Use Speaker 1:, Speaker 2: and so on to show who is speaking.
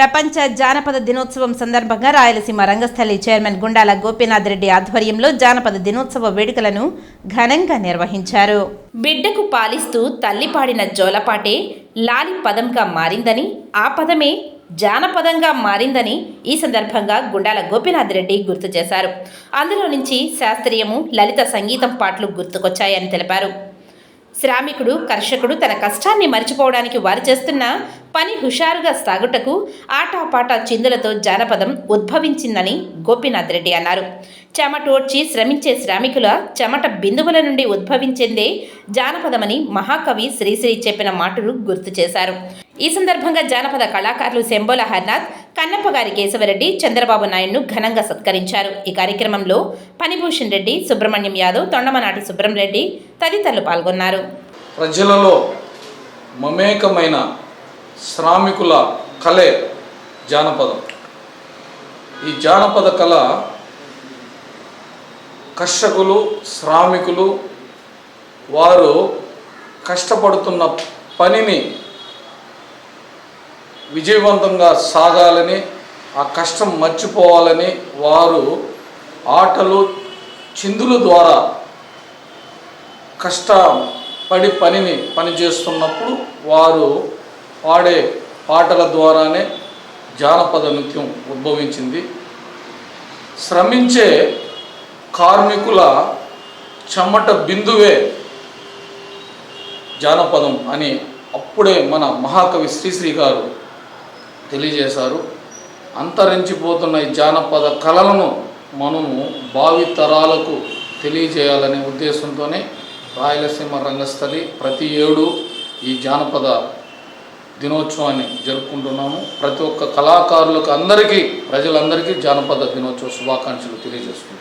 Speaker 1: ప్రపంచ జానపద దినోత్సవం సందర్భంగా రాయలసీమ రంగస్థలి చైర్మన్ గుండాల గోపీనాథ్ రెడ్డి ఆధ్వర్యంలో జానపద దినోత్సవ వేడుకలను ఘనంగా నిర్వహించారు. బిడ్డకు పాలిస్తూ తల్లి పాడిన జోలపాటే లాలి పదంగా మారిందని ఆ పదమే జానపదంగా మారిందని ఈ సందర్భంగా గుండాల గోపీనాథ్ రెడ్డి గుర్తు చేశారు. అందులో నుంచి శాస్త్రీయము లలిత సంగీతం పాటలు గుర్తుకొచ్చాయని తెలిపారు. శ్రామికుడు కర్షకుడు తన కష్టాన్ని మర్చిపోవడానికి వారు చేస్తున్న పని హుషారుగా సాగుటకు ఆటాపాటా చిందులతో జానపదం ఉద్భవించిందని గోపీనాథ్ రెడ్డి అన్నారు. చెమటోడ్చి శ్రమించే శ్రామికుల చెమట బిందువుల నుండి ఉద్భవించిందే జానపదమని మహాకవి శ్రీశ్రీ చెప్పిన మాటలు గుర్తు చేశారు. ఈ సందర్భంగా జానపద కళాకారులు శంబోల హర్నాథ్ కన్నప్పగారి కేశవరెడ్డి చంద్రబాబు నాయుడును ఘనంగా సత్కరించారు. ఈ కార్యక్రమంలో పనిభూషణ్ రెడ్డి సుబ్రహ్మణ్యం యాదవ్ తొండమనాటి సుబ్రహ్మరెడ్డి తదితరులు పాల్గొన్నారు.
Speaker 2: ప్రజలలో మమేకమైన శ్రామికుల కళే జానపదం. ఈ జానపద కళ కర్షకులు శ్రామికులు వారు కష్టపడుతున్న పనిని విజయవంతంగా సాగాలని ఆ కష్టం మర్చిపోవాలని వారు ఆటలు చిందుల ద్వారా కష్టపడి పనిని పనిచేస్తున్నప్పుడు వారు పాడే పాటల ద్వారానే జానపద నృత్యం ఉద్భవించింది. శ్రమించే కార్మికుల చెమట బిందువే జానపదం అని అప్పుడే మన మహాకవి శ్రీశ్రీ గారు తెలియజేశారు. అంతరించిపోతున్న ఈ జానపద కళలను మనము భావి తరాలకు తెలియజేయాలనే ఉద్దేశంతోనే రాయలసీమ రంగస్థలి ప్రతి ఏడు ఈ జానపద దినోత్సవాన్ని జరుపుకుంటున్నాము. ప్రతి ఒక్క కళాకారులకు అందరికీ ప్రజలందరికీ జానపద దినోత్సవ శుభాకాంక్షలు తెలియజేస్తున్నాం.